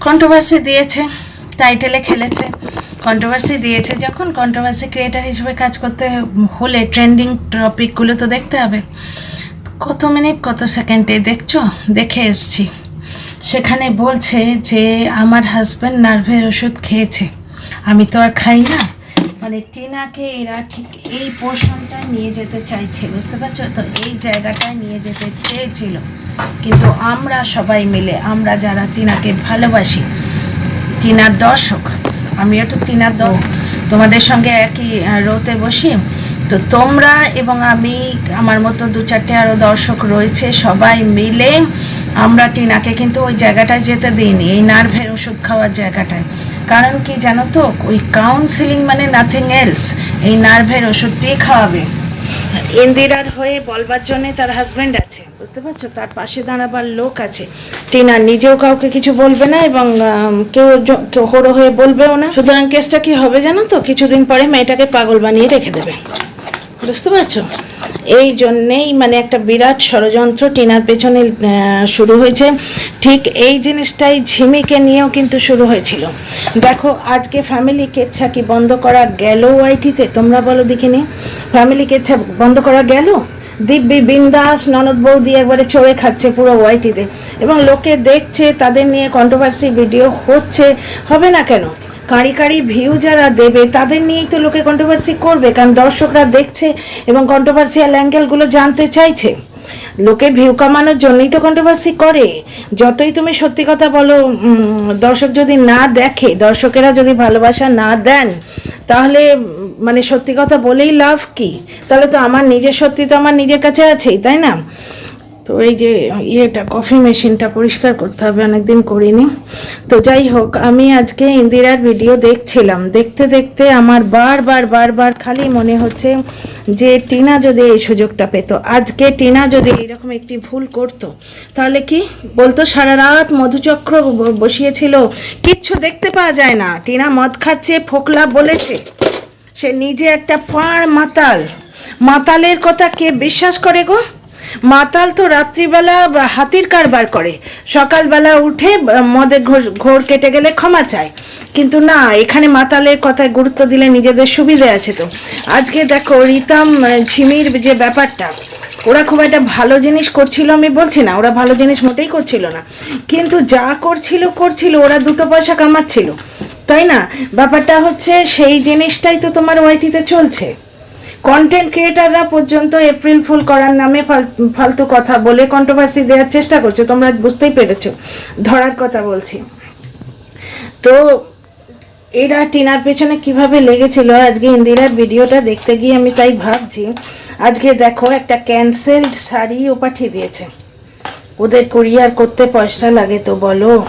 Controversy দিয়েছে টাইটেলে খেলেছে। Controversy দিয়েছে যখন কন্ট্রোভার্সি ক্রিয়েটার হিসেবে কাজ করতে হলে ট্রেন্ডিং টপিকগুলো তো দেখতে হবে। কত মিনিট, কত সেকেন্ডে দেখছ? দেখে এসছি। সেখানে বলছে যে, আমার হাজব্যান্ড নার্ভের ওষুধ খেয়েছে। আমি তো আর খাই না। মানে টিনাকে এরা ঠিক এই পোর্শনটা নিয়ে যেতে চাইছে, বুঝতে পারছ? তো এই জায়গাটায় নিয়ে যেতে চেয়েছিল। কিন্তু আমরা সবাই মিলে, আমরা যারা টিনাকে ভালোবাসি, টিনার দর্শক, আমিও তো টিনার দ তোমাদের সঙ্গে একই রোতে বসি। তো তোমরা এবং আমি, আমার মতো দু চারটে আরও দর্শক রয়েছে, সবাই মিলে আমরা টিনাকে কিন্তু ওই জায়গাটায় যেতে দিইনি, এই নার্ভের ওষুধ খাওয়ার জায়গাটায়। কারণ কি জানো তো? ওই কাউন্সিলিং মানে নাথিং এলস এই নার্ভের ওষুধটিই খাওয়াবে। ইন্দিরার হয়ে বলবার জন্য তার হাজব্যান্ড আছে। বুঝতে পারছ? তার পাশে দাঁড়াবার লোক আছে। টিনা নিজেও কাউকে কিছু বলবে না এবং কেউ কেউ হয়ে বলবেও না। সুতরাং কেসটা কি হবে জানো তো? কিছুদিন পরে মেয়েটাকে পাগল বানিয়ে রেখে দেবে। বুঝতে পারছ? এই জন্যেই মানে একটা বিরাট ষড়যন্ত্র টিনার পেছনে শুরু হয়েছে। ঠিক এই জিনিসটাই ঝিমিকে নিয়েও কিন্তু শুরু হয়েছিল। দেখো, আজকে ফ্যামিলি কেচ্ছা কি বন্ধ করা গেল ওয়াইটিতে? তোমরা বলো দেখিনি। ফ্যামিলি কেচ্ছা বন্ধ করা গেল? দিব্যি বিন্দাস ননদ বৌদি একবারে চড়ে খাচ্ছে পুরো ওয়াইটিতে। এবং লোকে দেখছে, তাদের নিয়ে কন্ট্রোভার্সি ভিডিও হচ্ছে। হবে না কেন? কারি কারি ভিউ যারা দেবে, তাদের নিয়েই তো লোকে কন্ট্রোভার্সি করবে, কারণ দর্শকরা দেখছে এবং কন্ট্রোভার্সিয়াল অ্যাঙ্গেলগুলো জানতে চাইছে। লোকে ভিউ কামানোর জন্যই তো কন্ট্রোভার্সি করে। যতই তুমি সত্যি কথা বলো দর্শক যদি না দেখে, দর্শকেরা যদি ভালোবাসা না দেন, তাহলে মানে সত্যি কথা বলেই লাভ কি? তাহলে তো আমার নিজের সত্যি তো আমার নিজের কাছে আছেই, তাই না? তো এই যে ইয়েটা কফি মেশিনটা পরিষ্কার করতে হবে, অনেকদিন করিনি। তো যাই হোক, আমি আজকে ইন্দিরার ভিডিও দেখছিলাম। দেখতে দেখতে আমার বারবার বারবার খালি মনে হচ্ছে যে টিনা যদি এই সুযোগটা পেত, আজকে টিনা যদি এইরকম একটি ভুল করতো, তাহলে কি বলতো, সারা রাত মধুচক্র বসিয়েছিল। কিচ্ছু দেখতে পাওয়া যায় না। টিনা মদ খাচ্ছে, ফোকলা বলেছে। সে নিজে একটা পাড় মাতাল। মাতালের কথা কে বিশ্বাস করে গো? মাতাল তো রাত্রিবেলা হাতির কারবার করে। সকালবেলা উঠে ঘোর ঘোর কেটে গেলে ক্ষমা চায়। কিন্তু না, এখানে মাতালের কথায় গুরুত্ব দিলে নিজেদের সুবিধে আছে তো। আজকে দেখো, রিতাম ঝিমির যে ব্যাপারটা, ওরা খুব একটা ভালো জিনিস করছিল আমি বলছি না, ওরা ভালো জিনিস মোটেই করছিল না। কিন্তু যা করছিল করছিল, ওরা দুটো পয়সা কামাচ্ছিল। তাই না? ব্যাপারটা হচ্ছে, সেই জিনিসটাই তো তোমার ওয়াইটিতে চলছে। কন্টেন্ট ক্রিয়েটাররা পর্যন্ত এপ্রিল ফুল করার নামে ফাল- ফালতু কথা বলে কন্ট্রোভার্সি দেওয়ার চেষ্টা করছে। তোমরা বুঝতেই পেরেছ। ধরার কথা বলছি। তো এরা টিনার পেছনে কীভাবে লেগেছিল? আজকে ইন্দিরার ভিডিওটা দেখতে গিয়ে আমি তাই ভাবছি, আজকে দেখো একটা ক্যান্সেলড শাড়ি ও পাঠিয়ে দিয়েছে। ওদের কুরিয়ার করতে পয়সা লাগে তো বলো।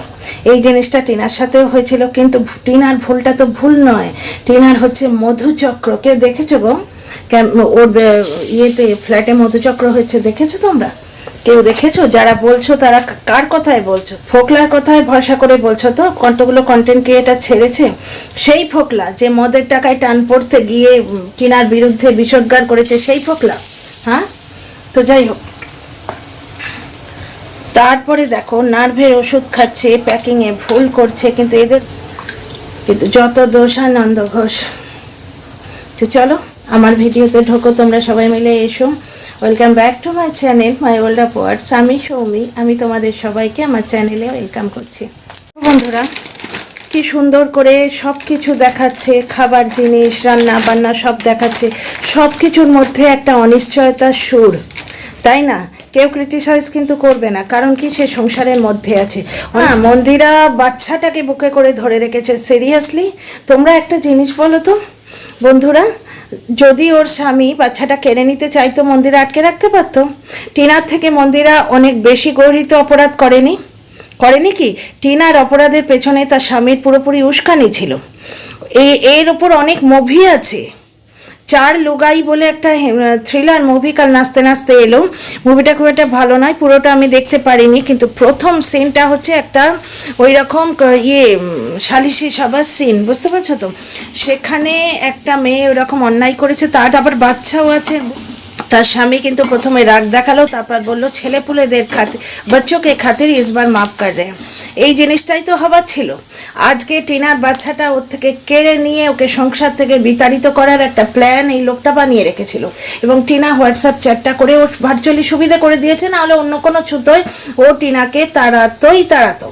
এই জিনিসটা টিনার সাথেও হয়েছিল, কিন্তু টিনার ভুলটা তো ভুল নয়। টিনার হচ্ছে মধুচক্র কেউ দেখেছ গো? ওর ইয়েতে, ফ্ল্যাটে মধুচক্র হয়েছে, দেখেছ তোমরা? কেউ দেখেছ? যারা বলছো, তারা কার কথায় বলছো? ফোকলার কথায় ভরসা করে বলছো তো? কতগুলো কন্টেন্ট ক্রিয়েটার ছেড়েছে? সেই ফোকলা যে মদের টাকায় টান পড়তে গিয়ে টিনার বিরুদ্ধে বিষোদ্গার করেছে, সেই ফোকলা হ্যাঁ? তো যাই হোক। তারপরে দেখো, নার্ভের ওষুধ খাচ্ছে প্যাকিংয়ে ভুল করছে, কিন্তু এদের, কিন্তু যত দোষ আনন্দ ঘোষ। তো চলো আমার ভিডিওতে ঢোকো, তোমরা সবাই মিলে এসো। Welcome back to my channel my world of words আমি সৌমি, আমি তোমাদের সবাইকে আমার চ্যানেলে ওয়েলকাম করছি। বন্ধুরা, কি সুন্দর করে সব কিছু দেখাচ্ছে, খাবার জিনিস, রান্না বান্না সব দেখাচ্ছে। সব কিছুর মধ্যে একটা অনিশ্চয়তার সুর, তাই না? কেউ ক্রিটিসাইজ কিন্তু করবে না, কারণ কি? সে সংসারের মধ্যে আছে। হ্যাঁ মন্দিরা বাচ্চাটাকে বুকে করে ধরে রেখেছে। সিরিয়াসলি তোমরা একটা জিনিস বলো তো, বন্ধুরা যদি ওর স্বামী বাচ্চাটা কেড়ে নিতে চাইতো, মন্দিরা আটকে রাখতে পারত? টিনার থেকে মন্দিরা অনেক বেশি গর্হিত অপরাধ করেনি? করেনি কি? টিনার অপরাধের পেছনে তার স্বামীর পুরোপুরি উস্কানি ছিল। এই এর ওপর অনেক মুভি আছে। চার লুগাই বলে একটা থ্রিলার মুভি কাল নাচতে নাচতে এলো। মুভিটা খুব একটা ভালো নয়, পুরোটা আমি দেখতে পারিনি, কিন্তু প্রথম সিনটা হচ্ছে একটা ওই রকম ইয়ে সালিশি সবার সিন বুঝতে পারছ তো? সেখানে একটা মেয়ে ওরকম অন্যায় করেছে, তার আবার বাচ্চাও আছে। তার স্বামী কিন্তু প্রথমে রাগ দেখাল, তারপর বলল ছেলে পুলেদের খাতে, বাচ্চোকে খাতির ইসবার মাফ কর রে এই জিনিসটাই তো হবার ছিল। আজকে টিনার বাচ্চাটা ওর থেকে কেড়ে নিয়ে ওকে সংসার থেকে বিতাড়িত করার একটা প্ল্যান এই লোকটা বানিয়ে রেখেছিল। এবং টিনা হোয়াটসঅ্যাপ চ্যাটটা করে ওর ভার্চুয়ালি সুবিধা করে দিয়েছে না হলে অন্য কোনো ছুতোয় ও টিনাকে তাড়াতোই তাড়াতো।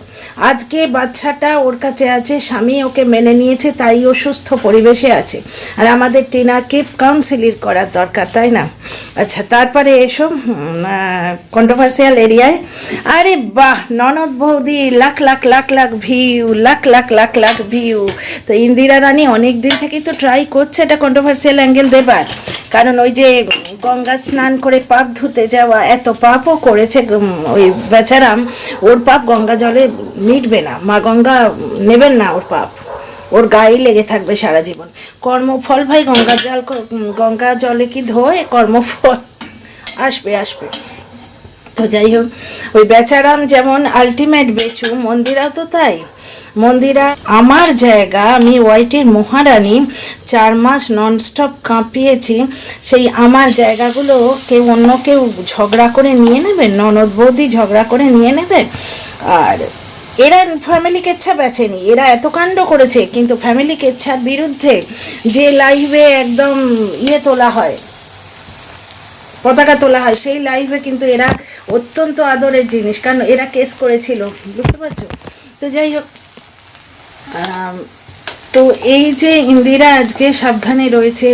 আজকে বাচ্চাটা ওর কাছে আছে, স্বামী ওকে মেনে নিয়েছে, তাই ও সুস্থ পরিবেশে আছে। আর আমাদের টিনাকে কাউন্সিলিং করার দরকার, তাই না? আচ্ছা তারপরে এসো কন্ট্রোভার্সিয়াল এরিয়ায় আরে বাহ, ননদ বৌদি, লাখ লাখ লাখ লাখ ভিউ লাখ লাখ লাখ লাখ ভিউ তো ইন্দিরা রানী অনেক দিন থেকেই তো ট্রাই করছে এটা কন্ট্রোভার্সিয়াল অ্যাঙ্গেল দেবার। কারণ ওই যে গঙ্গা স্নান করে পাপ ধুতে যাওয়া, এত পাপও করেছে ওই বেচারাম। ওর পাপ গঙ্গা জলে মিটবে না, মা গঙ্গা নেবেন না ওর পাপ, ওর গায়ে লেগে থাকবে সারা জীবন। কর্মফল ভাই, গঙ্গা জল গঙ্গা জলে কি ধোয়? কর্মফল। আসবে আসবে। তো যাই হোক, ওই বেচারাম যেমন আলটিমেট বেচু, মন্দিরাও তো তাই। মন্দিরা, আমার জায়গা, আমি ওয়াইটির মহারানী, চার মাস ননস্টপ কাঁপিয়েছি, সেই আমার জায়গাগুলো কেউ অন্য কেউ ঝগড়া করে নিয়ে নেবে? ননদ বৌদি ঝগড়া করে নিয়ে নেবে? আর এরা ফ্যামিলি কেচ্ছা বেচেনি, এরা এত কাণ্ড করেছে, কিন্তু ফ্যামিলি কেচ্ছার বিরুদ্ধে যে লাইভে একদম ইয়ে তোলা হয়, পতাকা তোলা হয়, সেই লাইভে কিন্তু এরা অত্যন্ত আদরের জিনিস, কারণ এরা কেস করেছিল, বুঝতে পারছ? তো যাই হোক তো এই যে ইন্দিরা আজকে সাবধানে রয়েছে,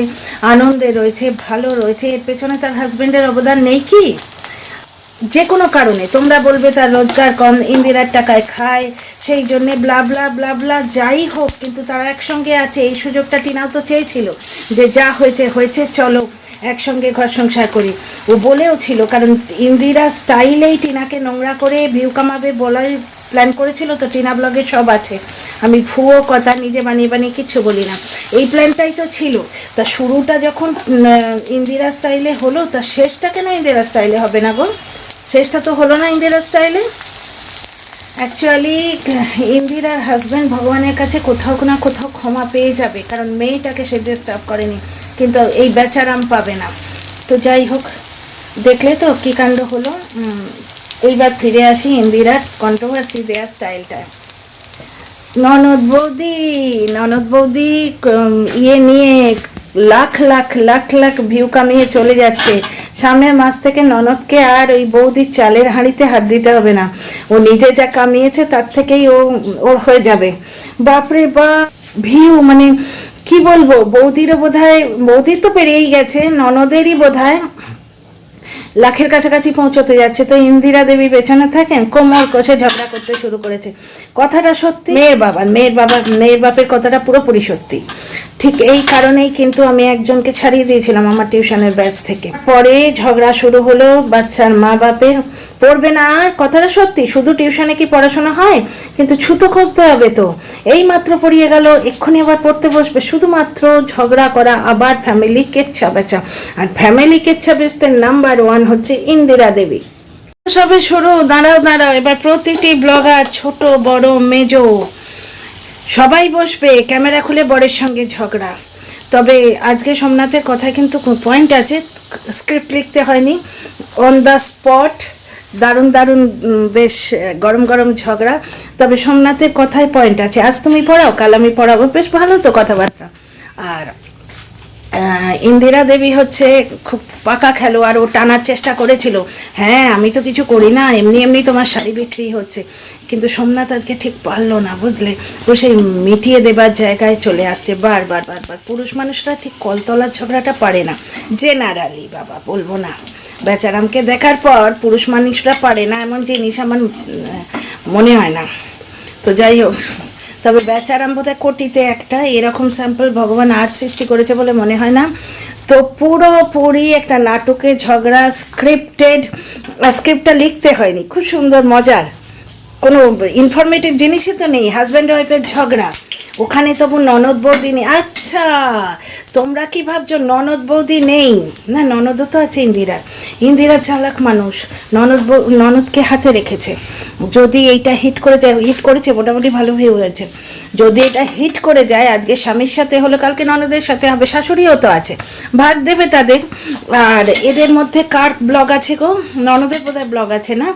আনন্দে রয়েছে, ভালো রয়েছে, এর পেছনে তার হাজবেন্ডের অবদান নেই কি? যে কোনো কারণে, তোমরা বলবে তার রোজগার কম, ইন্দিরার টাকায় খায়, সেই জন্যে ব্লা ব্লা ব্লা ব্লা যাই হোক, কিন্তু তারা একসঙ্গে আছে, এই সুযোগটা টিনাও তো চেয়েছিল যে যা হয়েছে হয়েছে, চলো একসঙ্গে ঘর সংসার করি। ও বলেও ছিল কারণ ইন্দিরা স্টাইলেই টিনাকে নোংরা করে ভিউ কামাবে বলাই প্ল্যান করেছিল, তো টিনা ব্লগে সব আছে। আমি ভুয়ো কথা নিজে বানিয়ে বানিয়ে কিচ্ছু বলি না। এই প্ল্যানটাই তো ছিল। তা শুরুটা যখন ইন্দিরা স্টাইলে হলো, তা শেষটা কেন ইন্দিরা স্টাইলে হবে না গো? শেষটা তো হলো না ইন্দিরা স্টাইলে? অ্যাকচুয়ালি ইন্দিরার হাজব্যান্ড ভগবানের কাছে কোথাও না কোথাও ক্ষমা পেয়ে যাবে, কারণ মেয়েটাকে সে ডিস্টার্ব করেনি, কিন্তু এই বেচারাম পাবে না। তো যাই হোক, দেখলে তো কী কাণ্ড হলো। এইবার ফিরে আসি ইন্দিরার কন্ট্রোভার্সি দেওয়ার স্টাইলটায়। ননদ বৌদি ননদ বৌদি ইয়ে নিয়ে লাখ লাখ লাখ লাখ ভিউ কামিয়ে চলে যাচ্ছে। সামনের মাস থেকে ননদকে আর ওই বৌদির চালের হাঁড়িতে হাত দিতে হবে না। ও নিজে যা কামিয়েছে তার থেকেই ও ওর হয়ে যাবে। বাপরে বা, ভিউ মানে কি বলব? বৌদিরও বোধ হয় বৌদির তো পেরিয়েই গেছে, ননদেরই বোধ লাখের কাছাকাছি পৌঁছতে যাচ্ছে। তো ইন্দিরা দেবী পেছনে থাকেন কোমর কষে ঝগড়া করতে শুরু করেছে। কথাটা সত্যি? মেয়ের বাবার, মেয়ের বাবা মেয়ের বাপের কথাটা পুরোপুরি সত্যি। ঠিক এই কারণেই কিন্তু আমি একজনকে ছাড়িয়ে দিয়েছিলাম আমার টিউশনের ব্যাচ থেকে। পরে ঝগড়া শুরু হলো, বাচ্চার মা বাপের পড়বে না। কথাটা সত্যি, শুধু টিউশনে কি পড়াশোনা হয়? কিন্তু ছুতো খুঁজতে হবে তো। এই মাত্র পড়িয়ে গেল, এক্ষুনি আবার পড়তে বসবে। শুধুমাত্র ঝগড়া করা, আবার ফ্যামিলি কেচ্ছা বেচা। আর ফ্যামিলি কেচ্ছা বেচতে নাম্বার ওয়ান হচ্ছে ইন্দিরা দেবী। সবে শুরু, দাঁড়াও দাঁড়াও। এবার প্রতিটি ব্লগার ছোট, বড়, মেজো। সবাই বসবে, ক্যামেরা খুলে বরের সঙ্গে ঝগড়া। তবে আজকে সোমনাথের কথায় কিন্তু পয়েন্ট আছে স্ক্রিপ্ট লিখতে হয়নি। অন দ্য স্পট দারুণ দারুণ বেশ গরম গরম ঝগড়া। তবে সোমনাথের কথায় পয়েন্ট আছে। আজ তুমি পড়াও, কাল আমি পড়াবো। বেশ ভালো তো কথাবার্তা। আর ইন্দিরা দেবী হচ্ছে খুব পাকা খেলোয়াড়, ও টানার চেষ্টা করেছিল। হ্যাঁ আমি তো কিছু করি না, এমনি এমনি তোমার শাড়ি বিক্রি হচ্ছে। কিন্তু সোমনাথ আজকে ঠিক পারল না, বুঝলে? ও সেই মিটিয়ে দেবার জায়গায় চলে আসছে। বারবার বারবার পুরুষ মানুষরা ঠিক কলতলার ঝগড়াটা পারে না। জেনারালি, বাবা, বলব না। বেচারামকে দেখার পর পুরুষ মানুষরা পারে না, এমন জিনিস আমার মনে হয় না। তো যাই হোক, তবে বেচারাম বোধহয় কোটিতে একটা, এরকম স্যাম্পল ভগবান আর সৃষ্টি করেছে বলে মনে হয় না। তো পুরোপুরি একটা নাটকে ঝগড়া স্ক্রিপ্টেড স্ক্রিপ্টটা লিখতে হয়নি, খুব সুন্দর, মজার। কোনো ইনফরমেটিভ জিনিসই তো নেই হাজব্যান্ড ওয়াইফের ঝগড়া। ওখানে তবু ননদ বৌদি নেই। আচ্ছা তোমরা কি ভাবছ, ননদ বৌদি নেই? না, ননদও তো আছে ইন্দিরা। ইন্দিরা চালাক মানুষ। ননদ ননদকে হাতে রেখেছে। যদি এইটা হিট করে যায় হিট করেছে, মোটামুটি ভালো হয়ে হয়েছে। যদি এটা হিট করে যায়, আজকে স্বামীর সাথে হলো, কালকে ননদের সাথে হবে, শাশুড়িও তো আছে। ভাগ দেবে তাদের। আর এদের মধ্যে কার ব্লগ আছে গো? ননদের বোধহয় ব্লগ আছে না?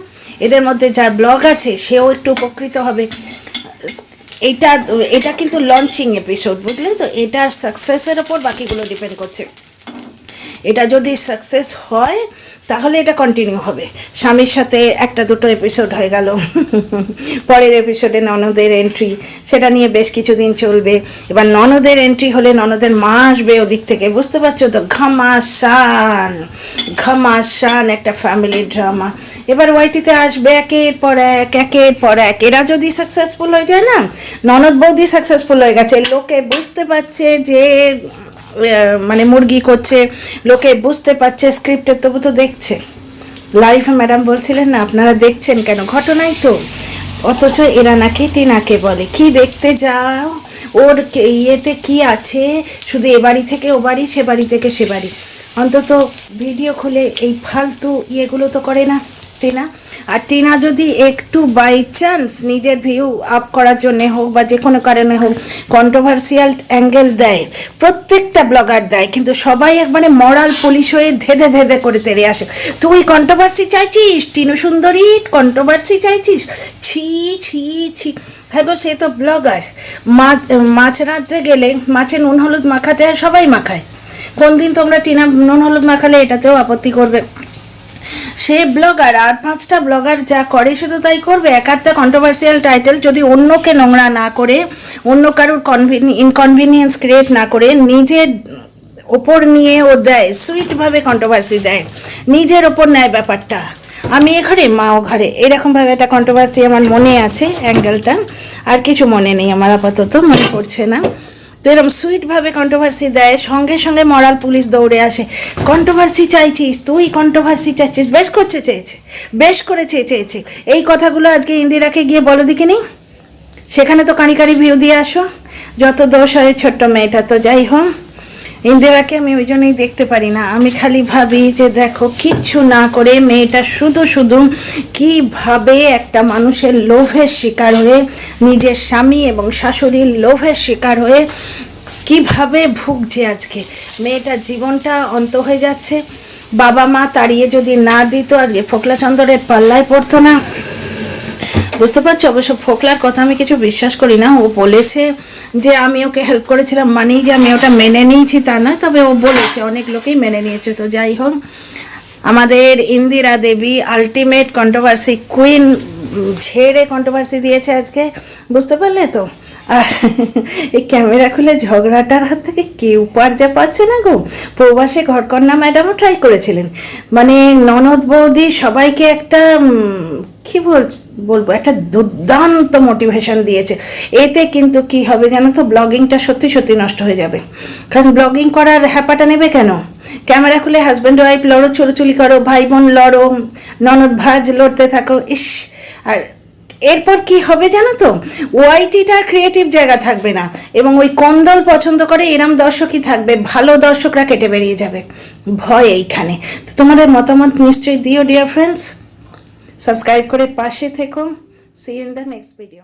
এদের মধ্যে যার ব্লগ আছে, সেও একটু উপকৃত হবে। এটা এটা কিন্তু লঞ্চিং এপিসোড বুঝলেন তো? এটার সাকসেসের ওপর বাকিগুলো ডিপেন্ড করছে। এটা যদি সাকসেস হয়, তাহলে এটা কন্টিনিউ হবে। স্বামীর সাথে একটা দুটো এপিসোড হয়ে গেল। পরের এপিসোডে ননদের এন্ট্রি সেটা নিয়ে বেশ কিছুদিন চলবে। এবার ননদের এন্ট্রি হলে ননদের মা আসবে ওদিক থেকে। বুঝতে পারছ তো? ঘামাশান ঘামাশান একটা ফ্যামিলি ড্রামা এবার ওয়াইটিতে আসবে একের পর এক, একের পর এক। এরা যদি সাকসেসফুল হয়ে যায় না, ননদ বৌদি সাকসেসফুল হয়ে গেছে। লোকে বুঝতে পারছে যে মানে মুরগি করছে, লোকে বুঝতে পারছে স্ক্রিপ্টে তবু তো দেখছে। লাইফে ম্যাডাম বলছিলেন না, আপনারা দেখছেন কেন? ঘটনাই তো। অথচ এরা নাকি টিনাকে বলে। কি দেখতে যাও? ওর ইয়েতে কি আছে? শুধু এ বাড়ি থেকে ও বাড়ি, সে বাড়ি থেকে সে বাড়ি। অন্তত ভিডিও খুলে এই ফালতু ইয়েগুলো তো করে না। টিনা। আর টিনা যদি একটু বাই চান্স নিজের ভিউ আপ করার জন্য হোক বা যে কোনো কারণে হোক কন্ট্রোভার্সিয়াল অ্যাঙ্গেল দেয়, প্রত্যেকটা ব্লগার দেয়, কিন্তু সবাই একবারে মরাল পুলিশ হয়ে ধেদে ধেদে করে তেড়ে আসে। তুই কন্ট্রোভার্সি চাইছিস? টিনু সুন্দরী কন্ট্রোভার্সি চাইছিস? ছি ছি ছি। হ্যাঁ গো, সে তো ব্লগার মাছ মাছ রাঁধতে গেলে মাছে নুন, হলুদ মাখাতে সবাই মাখায়। কোন দিন তোমরা টিনা নুন, হলুদ মাখালে এটাতেও আপত্তি করবে। সে ব্লগার আর পাঁচটা ব্লগার যা করে সে তো তাই করবে? এক একটা কন্ট্রোভার্সিয়াল টাইটেল যদি অন্যকে নোংরা না করে, অন্য কারোর ইনকনভিনিয়েন্স ক্রিয়েট না করে, নিজের ওপর নিয়ে ও দেয় সুইটভাবে কন্ট্রোভার্সি দেয়, নিজের ওপর নেয় ব্যাপারটা। আমি এ ঘরে, মা ও ঘরে। এরকমভাবে একটা কন্ট্রোভার্সি আমার মনে আছে অ্যাঙ্গেলটা আর কিছু মনে নেই আমার আপাতত, মনে পড়ছে না। তো এরম সুইটভাবে কন্ট্রোভার্সি দেয়, সঙ্গে সঙ্গে মরাল পুলিশ দৌড়ে আসে। কন্ট্রোভার্সি চাইছিস, তুই কন্ট্রোভার্সি চাইছিস, বেশ করছে চেয়েছে, বেশ করে চেয়ে চেয়েছে। এই কথাগুলো আজকে ইন্দিরাকে গিয়ে বলো দিকে নি সেখানে তো কাঁড়ি কাঁড়ি ভিউ দিয়ে আসো, যত দোষ হয় ছোট্ট মেয়েটা তো যাই হোক। ইন্দিরাকে আমি ওই জন্যই দেখতে পারি না। আমি খালি ভাবি যে দেখো, কিচ্ছু না করে মেয়েটা শুধু শুধু কীভাবে একটা মানুষের লোভের শিকার হয়ে, নিজের স্বামী এবং শাশুড়ির লোভের শিকার হয়ে কীভাবে ভুগছে আজকে? মেয়েটার জীবনটা অন্ত হয়ে যাচ্ছে। বাবা মা তাড়িয়ে যদি না দিত, আজকে ফোকলা চন্দরের পাল্লায় পড়তো না। বুঝতে পারছ, অবশ্য ফোকলার কথা আমি কিছু বিশ্বাস করি না। ও বলেছে যে আমি ওকে হেল্প করেছিলাম মানেই যে আমি ওটা মেনে নিয়েছি তা না তবে ও বলেছে, অনেক লোকেই মেনে নিয়েছে। তো যাই হোক, আমাদের Indira Devi ultimate controversy queen ঝেড়ে কন্ট্রোভার্সি দিয়েছে আজকে, বুঝতে পারলে তো? আর এই ক্যামেরা খুলে ঝগড়াটার হাত থেকে কেউ পার যা পাচ্ছে না গো? প্রবাসে ঘরকন্যা ম্যাডামও ট্রাই করেছিলেন। মানে ননদ বৌদি সবাইকে একটা কি বল, বলব? একটা দুর্দান্ত মোটিভেশন দিয়েছে। এতে কিন্তু কি হবে জানো তো? ব্লগিংটা সত্যি সত্যি নষ্ট হয়ে যাবে। কারণ ব্লগিং করার হ্যাপাটা নেবে কেন? ক্যামেরা খুলে হাজব্যান্ড ওয়াইফ লড়ো চুরোচুলি করো ভাই বোন লড়ো, ননদ ভাজ লড়তে থাকো, ইস! আর এরপর কি হবে জানো তো? ওয়াইটিটার ক্রিয়েটিভ জায়গা থাকবে না। এবং ওই কন্দল পছন্দ করে এরম দর্শকই থাকবে, ভালো দর্শকরা কেটে বেরিয়ে যাবে। ভয় এইখানে। তো তোমাদের মতামত নিশ্চয়ই দিও ডিয়ার ফ্রেন্ডস সাবস্ক্রাইব করে পাশে থেকো। See in the next video